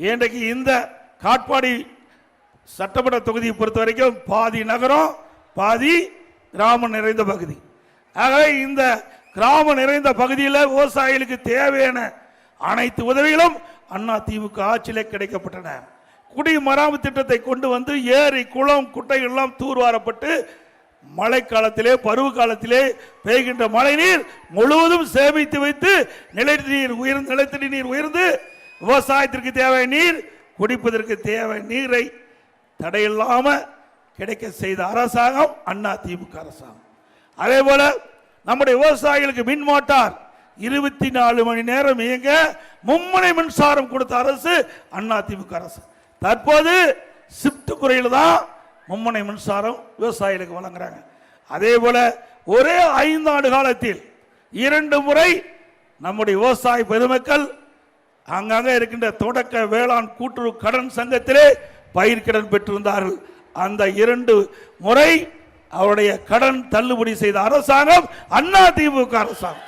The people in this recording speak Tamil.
இன்றைக்கு இந்த காட்பாடி சட்டமன்ற தொகுதியை பொறுத்த வரைக்கும் பாதி நகரம் பாதி கிராமம் நிறைந்த பகுதி. ஆகவே இந்த கிராமம் நிறைந்த பகுதியில் விவசாயிகளுக்கு தேவையான அனைத்து உதவிகளும் அண்ணா திமுக ஆட்சியிலே கிடைக்கப்பட்டன. குடிமராமத்து திட்டத்தை கொண்டு வந்து ஏரி குளம் குட்டைகள் எல்லாம் தூர்வாரப்பட்டு மழைக்காலத்திலே பருவ காலத்திலே பெய்கின்ற மழை நீர் முழுவதும் சேமித்து வைத்து நிலத்தடி நீர் உயர்ந்து நிலத்தடி நீர் உயர்ந்து விவசாயத்திற்கு தேவை நீர் குடிப்பதற்கு தேவை நீரை தடையில்லாம கிடைக்க செய்த அரசாங்கம் அண்ணா திமுக அரசாங்கம். அதே போல நம்முடைய விவசாயிகளுக்கு மின் மோட்டார் இருபத்தி நாலு மணி நேரம் இயங்க மும்முனை மின்சாரம் கொடுத்த அரசு அண்ணா திமுக அரசு. தற்போது சிப்ட் குறையில் தான் மும்முனை மின்சாரம் விவசாயிகளுக்கு வழங்குறாங்க. அதே போல ஒரே ஐந்து ஆண்டு காலத்தில் இரண்டு முறை நம்முடைய விவசாய பெருமக்கள் அங்கங்க இருக்கின்ற தொடக்க வேளாண் கூட்டுறவு கடன் சங்கத்திலே பயிர் பெற்றிருந்தார்கள். அந்த இரண்டு முறை அவருடைய கடன் தள்ளுபடி செய்த அரசாங்கம் அண்ணா திமுக அரசாங்கம்.